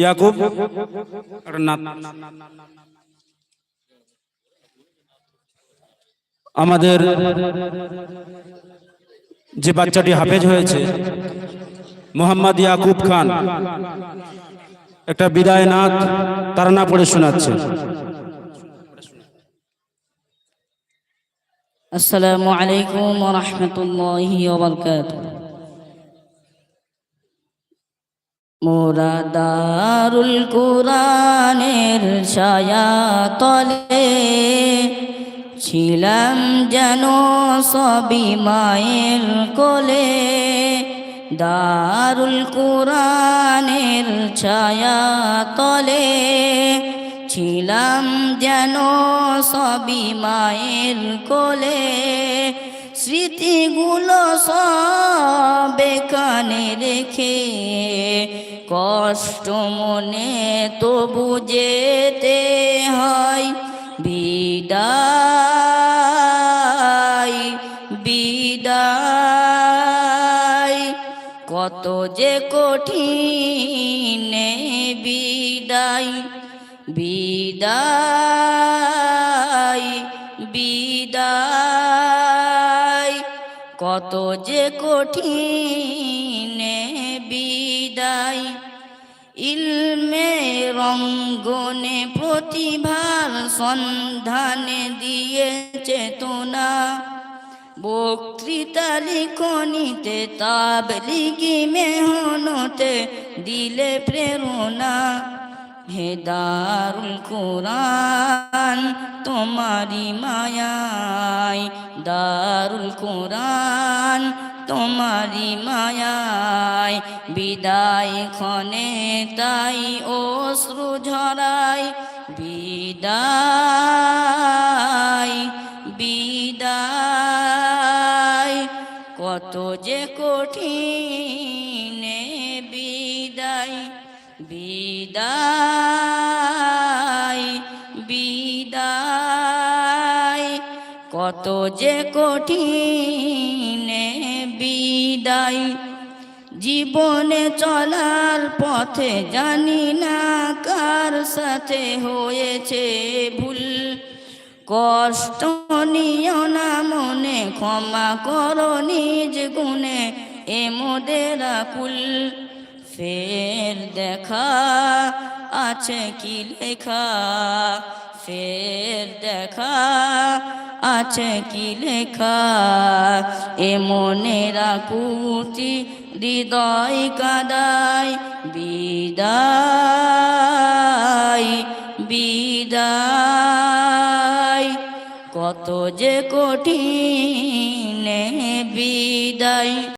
ইয়াকুব? আমাদের যে বাচ্চাটি হাফেজ হয়েছে, মোহাম্মদ ইয়াকুব খান, একটা বিদায় নাথ তারা না পড়ে শোনাচ্ছে। আসসালামু আলাইকুম রাহমাতুল্লাহি মোরা দারুল কোরআনের ছায়া তলে ছিলাম যেন সবই মায়ের কোলে। দারুল কোরআনের ছায়া তলে ছিলাম যেন সবই মায়ের কোলে। স্মৃতিগুলো সব কানে রেখে কষ্ট মনে তো বুঝেতে হয়। বিদায় বিদায়, কত যে কঠিন বিদায়। বিদায় বিদায়, কত যে কঠিন বিদায়। ইলমে রঙ্গনে প্রতিভার সন্ধানে দিয়ে চেতনা বক্তৃতা লিখনিতে, তাবলিগি মেহনতে দিলে প্রেরণা। হে দারুল কোরআন তোমারি মায়ায়, দারুল কোরআন। তোমারি মায়ায়, বিদায় ক্ষণে তাই অশ্রু ঝরাই, বিদায় বিদায়, কত যে কঠিন বিদায় বিদায় বিদায়, কত যে কঠিন বিদায়। জীবনে চলার পথে জানি না কার সাথে হয়েছে ভুল। কষ্ট নিও না মনে, ক্ষমা করো নিজ গুণে, এ মোদের কুল ফের দেখা আছে কি লেখা ফের দেখা আছে কি লেখা? এ মনেরা কুতি হৃদয় কাদায়, বিদায় বিদায়। কত যে কঠিন বিদায়।